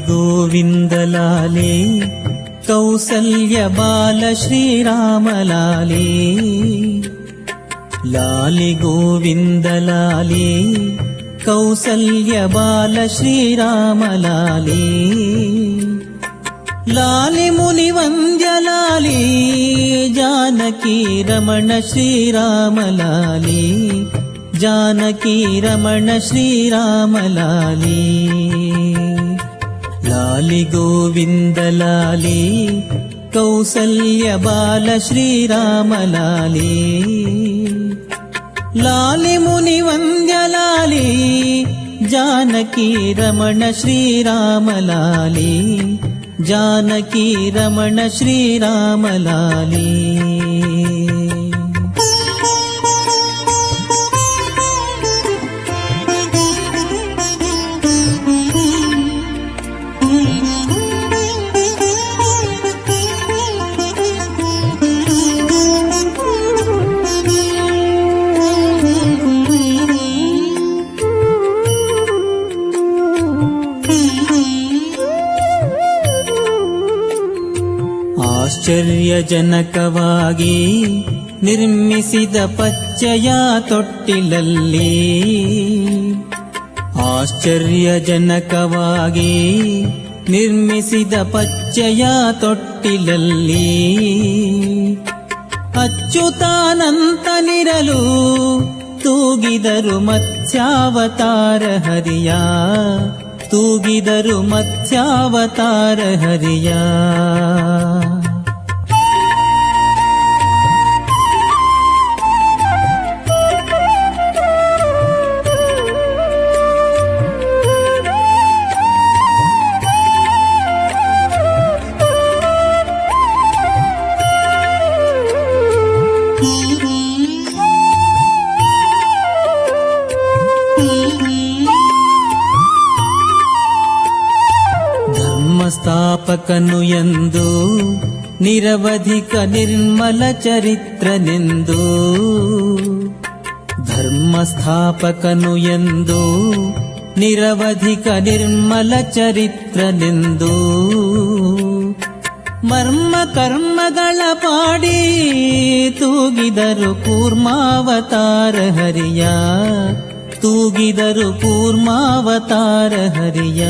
గోవిందలాలే కౌసల్య బాల శ్రీరామలాలే. లాలి గోవిందలాలే కౌసల్య బాల శ్రీరామలాలే. లాలి ముని వంద్యలాలే జానకీ రమణ శ్రీరామలాలే. జానకీ రమణ శ్రీరామలాలే. లాలి గోవిందలాలి కౌసల్య బాల శ్రీరామలాలి లాలి. ముని వంద్యలాలి జానకీ రమణ శ్రీరామలాలి జానకీ రమణ శ్రీరామలాలి ಆಶ್ಚರ್ಯಜನಕವಾಗಿ ನಿರ್ಮಿಸಿದ ಪಚ್ಚಯ ತೊಟ್ಟಿಲಲ್ಲಿ ಆಶ್ಚರ್ಯಜನಕವಾಗಿ ನಿರ್ಮಿಸಿದ ಪಚ್ಚಯ ತೊಟ್ಟಿಲಲ್ಲಿ ಅಚ್ಯುತಾನಂತನಿರಲು ತೂಗಿದರು ಮತ್ಸ್ಯಾವತಾರ ಹರಿಯ, ತೂಗಿದರು ಮತ್ಸ್ಯಾವತಾರ ಹರಿಯ. ಧರ್ಮಸ್ಥಾಪಕನು ಎಂದು ನಿರವಧಿಕ ನಿರ್ಮಲ ಚರಿತ್ರನೆಂದು. ಧರ್ಮಸ್ಥಾಪಕನು ಎಂದು ನಿರವಧಿಕ ನಿರ್ಮಲ ಚರಿತ್ರನೆಂದು. ಮರ್ಮ ಕರ್ಮಗಳ ಪಾಡಿ ತೂಗಿದರು ಕೂರ್ಮಾವತಾರ ಹರಿಯ. ತೂಗಿದರು ಕೂರ್ಮಾವತಾರ ಹರಿಯ.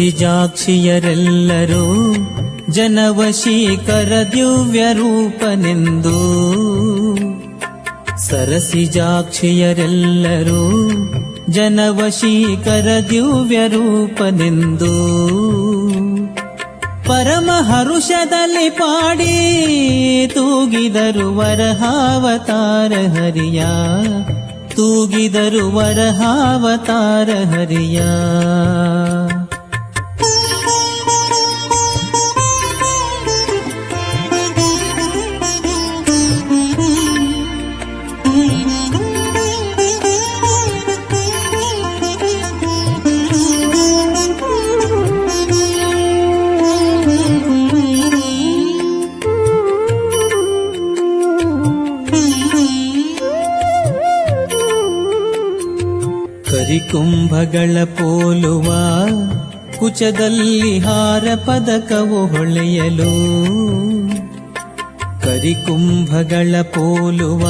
ಸರಸಿಜಾಕ್ಷಿಯರೆಲ್ಲರೂ ಜನವಶೀಕರ ದಿವ್ಯ ರೂಪನೆಂದು. ಸರಸಿಜಾಕ್ಷಿಯರೆಲ್ಲರೂ ಜನವಶೀಕರ ದಿವ್ಯ ರೂಪನೆಂದು. ಪರಮ ಹರುಷದಲ್ಲಿ ಪಾಡಿ ತೂಗಿದರು ವರಹಾವತಾರ ಹರಿಯ. ತೂಗಿದರು ವರಹಾವತಾರ ಹರಿಯ. ಕರಿಕುಂಭಗಳ ಪೋಲುವ ಕುಚದಲ್ಲಿ ಹಾರ ಪದಕವು ಹೊಳೆಯಲು. ಕರಿಕುಂಭಗಳ ಪೋಲುವ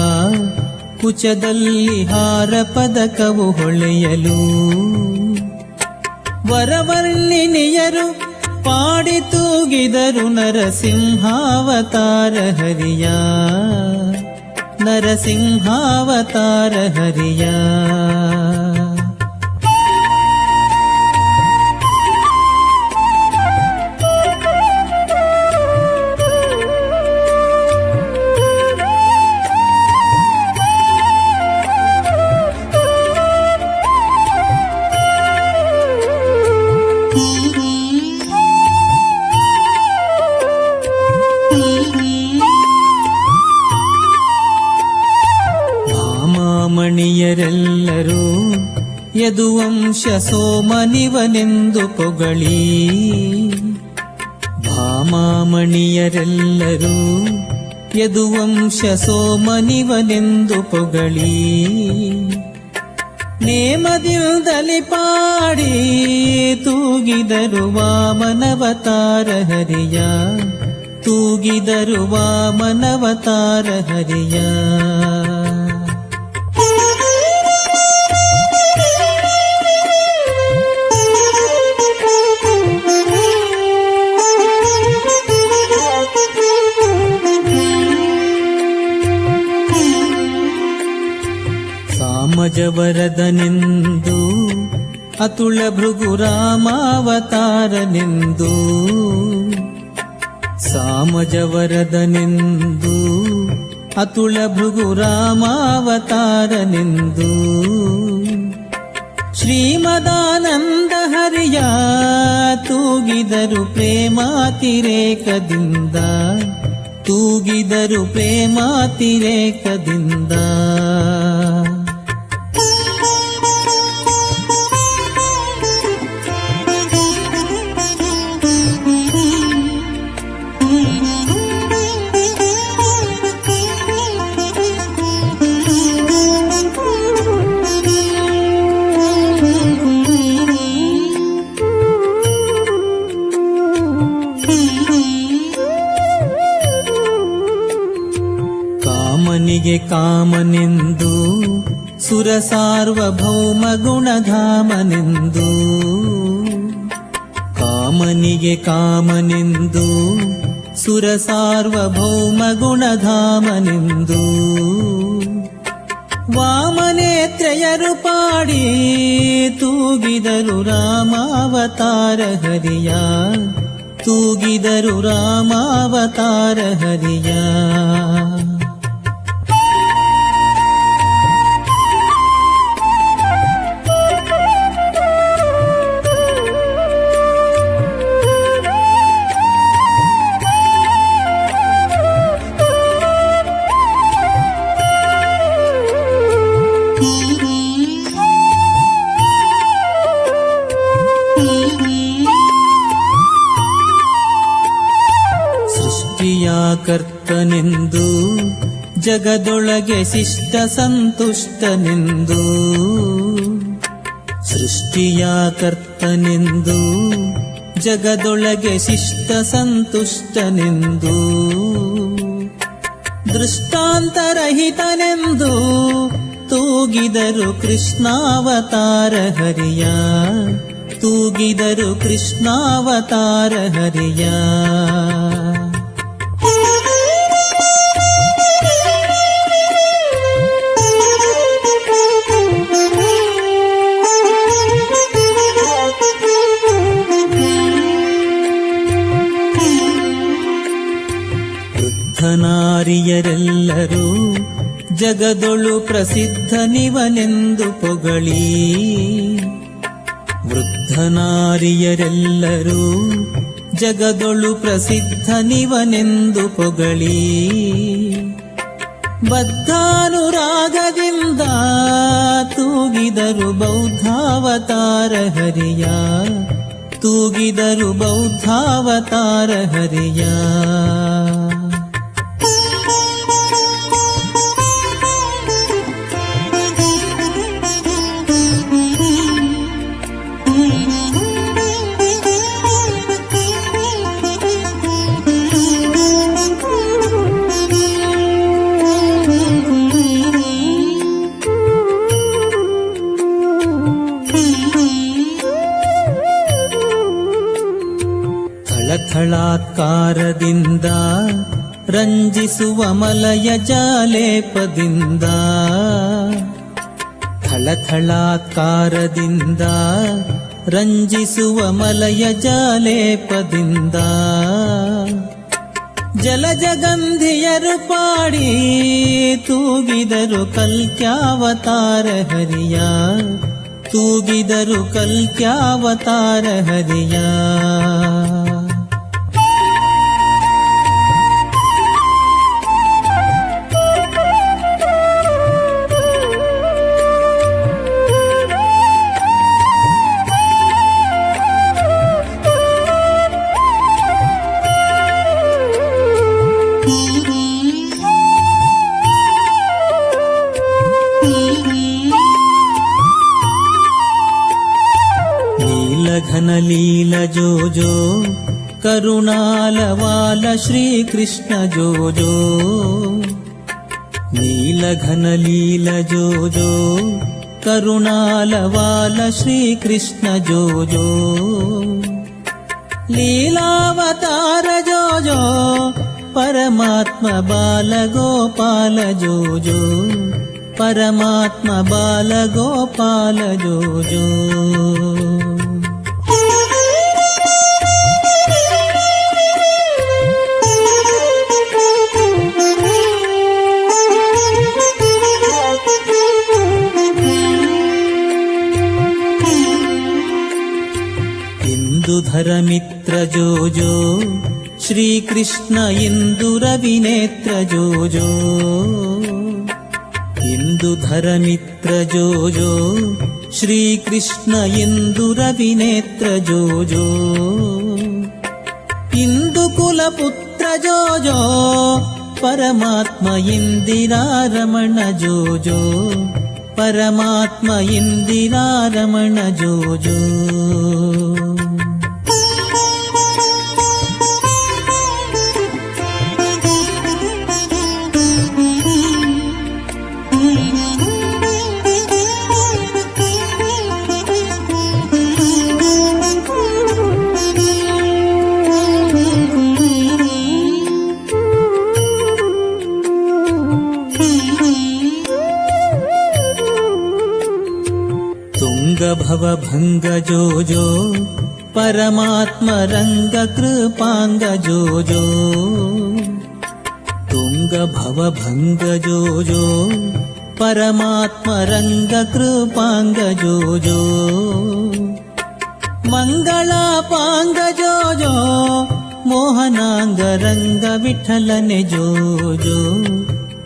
ಕುಚದಲ್ಲಿ ಹಾರ ಪದಕವು ಹೊಳೆಯಲು. ವರವರ್ಣಿನಿಯರು ಪಾಡಿ ತೂಗಿದರು ನರಸಿಂಹಾವತಾರ ಹರಿಯ. ನರಸಿಂಹಾವತಾರ ಹರಿಯ. ಯದುವಂಶ ಸೋಮನಿವನೆಂದು ಪೊಗಳಿ. ಭಾಮಾಮಣಿಯರೆಲ್ಲರೂ ಯದುವಂಶ ಸೋಮನಿವನೆಂದು ಪೊಗಳಿ. ನೇಮದಿಂದಲಿ ಪಾಡಿ ತೂಗಿದರು ವಾಮನವತಾರ ಹರಿಯ. ತೂಗಿದರು ವಾಮನವತಾರ ಹರಿಯ. ಸಾಮಜವರದನೆಂದು ಅತುಳ ಭೃಗುರಾಮಾವತಾರನೆಂದು ಸಾಮಜವರದನೆಂದು ಅತುಳ ಭೃಗುರಾಮಾವತಾರನೆಂದು ಶ್ರೀಮದಾನಂದ ಹರಿಯ ತೂಗಿದರು ಪ್ರೇಮಾತಿರೇಕದಿಂದ ತೂಗಿದರು ಪ್ರೇಮಾತಿರೇಕದಿಂದ. ಕಾಮನೆಂದು ಸುರ ಸಾರ್ವಭೌಮ ಗುಣಧಾಮನೆಂದು ಕಾಮನಿಗೆ ಕಾಮನೆಂದು ಸುರ ಸಾರ್ವಭೌಮ ಗುಣಧಾಮನೆಂದು ವಾಮನೇತ್ರಯರು ಪಾಡಿ ತೂಗಿದರು ರಾಮಾವತಾರ ಹರಿಯ ತೂಗಿದರು ರಾಮಾವತಾರ ಹರಿಯ ಸೃಷ್ಟಿಯ ಕರ್ತನೆಂದು ಜಗದೊಳಗೆ ಶಿಷ್ಟ ಸಂತುಷ್ಟನೆಂದು ಸೃಷ್ಟಿಯ ಕರ್ತನೆಂದು ಜಗದೊಳಗೆ ಶಿಷ್ಟ ಸಂತುಷ್ಟನೆಂದು, ದೃಷ್ಟಾಂತರಹಿತನೆಂದು ತೂಗಿದರು ಕೃಷ್ಣಾವತಾರ ಹರಿಯ, ತೂಗಿದರು ಕೃಷ್ಣಾವತಾರ ಹರಿಯ. ಜಗದೊಳು ಪ್ರಸಿದ್ಧನಿವನೆಂದು ಪೊಗಳಿ. ವೃದ್ಧನಾರಿಯರೆಲ್ಲರೂ ಜಗದೊಳು ಪ್ರಸಿದ್ಧನಿವನೆಂದು ಪೊಗಳಿ. ಬದ್ಧಾನುರಾಗದಿಂದ ತೂಗಿದರು ಬೌದ್ಧಾವತಾರ ಹರಿಯ. ತೂಗಿದರು ಬೌದ್ಧಾವತಾರ ಹರಿಯ. ಥಳಥಳಾತ್ಕಾರದಿಂದ ರಂಜಿಸುವ ಮಲಯ ಜಾಲೇಪದಿಂದ ಥಳಥಳಾತ್ಕಾರದಿಂದ ರಂಜಿಸುವ ಮಲಯ ಜಾಲೇಪದಿಂದ ಜಲಜಗಂಧಿಯರು ಪಾಡಿ ತೂಗಿದರು ಕಲ್ಕ್ಯಾವತಾರ ಹರಿಯ ತೂಗಿದರು ಕಲ್ಕ್ಯಾವತಾರ ಹರಿಯ ఘనలీల లీల జోజో కరుణాలవాల శ్రీకృష్ణ జోజో. నీలఘన లీల జోజో కరుణాలవాల శ్రీకృష్ణ జోజో. లీలావతార జోజో పరమాత్మ బాల గోపాల జోజో. పరమాత్మ బాల గోపాల జోజో. ఇందుధర మిత్ర జోజో శ్రీకృష్ణ ఇందుర వినేత్ర జోజో ఇందుధర మిత్ర జోజో శ్రీకృష్ణ परमात्म रङ्ग कृपाङ्गोजो तुङ्गभव भग जोजो परमात्म रङ्ग कृपाङ्गोजो मङ्गला पाङ्गोजो मोहनाङ्ग रङ्गविठलन जोजो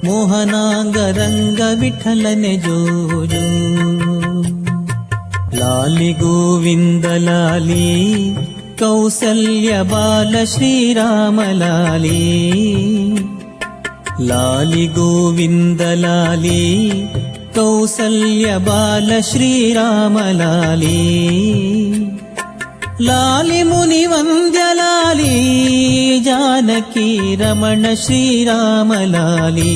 मोहनाङ्ग रङ्गठलन जोजो లాలి గోవిందలాలి కౌసల్య బాల శ్రీరామలాలి లాలి. గోవిందలాలి కౌసల్య బాల శ్రీరామలాలి లాలి. ముని వంద్యలాలి జానకి రమణ శ్రీరామలాలి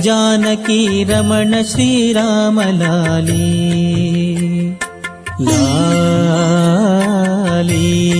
జానకి రమణ శ్రీరామలాలి لالي